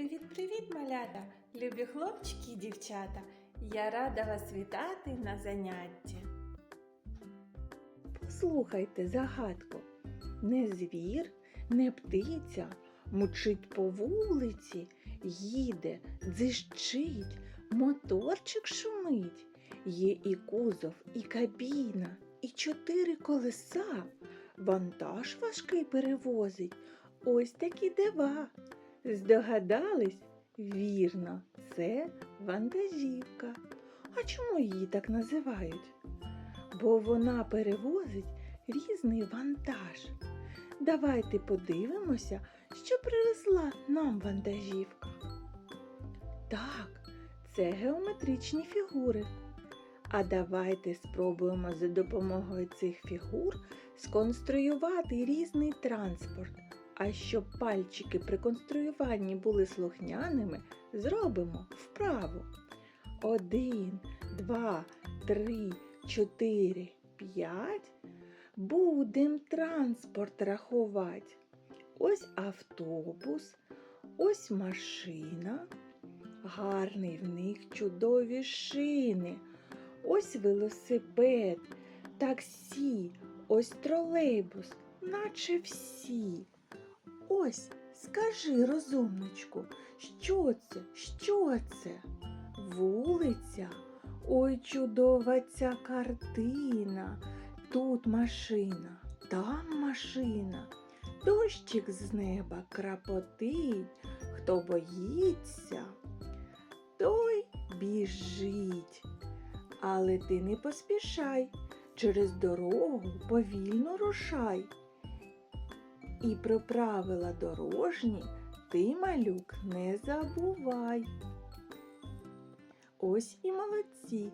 Привіт-привіт, малята, любі хлопчики і дівчата. Я рада вас вітати на занятті. Послухайте загадку. Не звір, не птиця, мучить по вулиці, їде, дзищить, моторчик шумить. Є і кузов, і кабіна, і чотири колеса. Вантаж важкий перевозить. Ось такі дива. Здогадались? Вірно, це вантажівка. А чому її так називають? Бо вона перевозить різний вантаж. Давайте подивимося, що привезла нам вантажівка. Так, це геометричні фігури. А давайте спробуємо за допомогою цих фігур сконструювати різний транспорт. А щоб пальчики при конструюванні були слухняними, зробимо вправу. Один, два, три, чотири, п'ять. Будем транспорт рахувати. Ось автобус, ось машина. Гарний в них чудові шини. Ось велосипед, таксі, ось тролейбус, наче всі. Ось, скажи, розумничку, що це? Що це? Вулиця. Ой, чудова ця картина. Тут машина, там машина. Дощик з неба крапотить. Хто боїться, той біжить. Але ти не поспішай, через дорогу повільно рушай. І про правила дорожні ти, малюк, не забувай. Ось і молодці.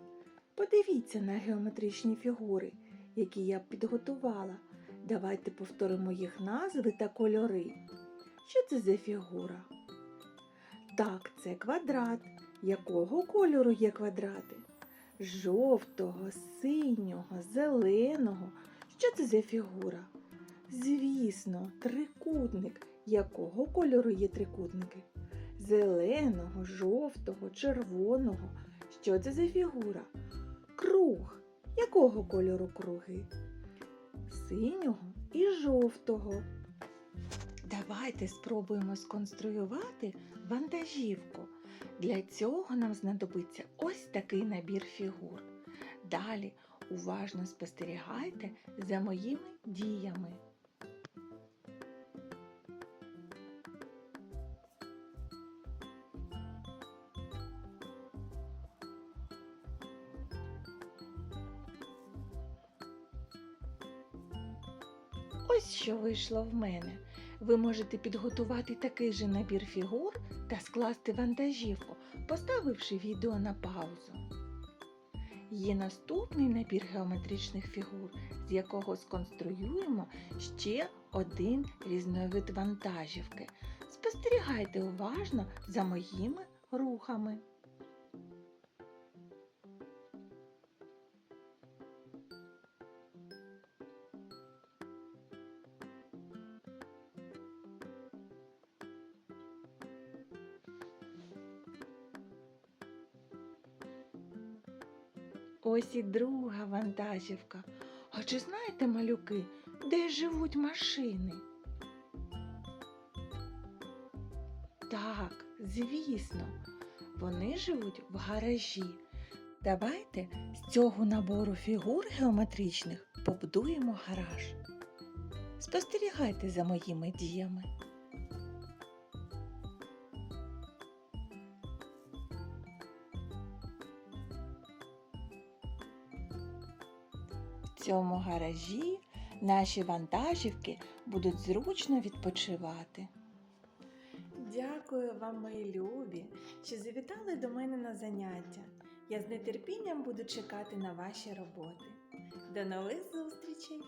Подивіться на геометричні фігури, які я підготувала. Давайте повторимо їх назви та кольори. Що це за фігура? Так, це квадрат. Якого кольору є квадрати? Жовтого, синього, зеленого. Що це за фігура? Звісно, трикутник. Якого кольору є трикутники? Зеленого, жовтого, червоного. Що це за фігура? Круг. Якого кольору круги? Синього і жовтого. Давайте спробуємо сконструювати вантажівку. Для цього нам знадобиться ось такий набір фігур. Далі уважно спостерігайте за моїми діями. Ось що вийшло в мене. Ви можете підготувати такий же набір фігур та скласти вантажівку, поставивши відео на паузу. Є наступний набір геометричних фігур, з якого сконструюємо ще один різновид вантажівки. Спостерігайте уважно за моїми рухами. Ось і друга вантажівка. А чи знаєте, малюки, де живуть машини? Так, звісно, вони живуть в гаражі. Давайте з цього набору фігур геометричних побудуємо гараж. Спостерігайте за моїми діями. Цьому гаражі наші вантажівки будуть зручно відпочивати. Дякую вам, мої любі, що завітали до мене на заняття. Я з нетерпінням буду чекати на ваші роботи. До нових зустрічей!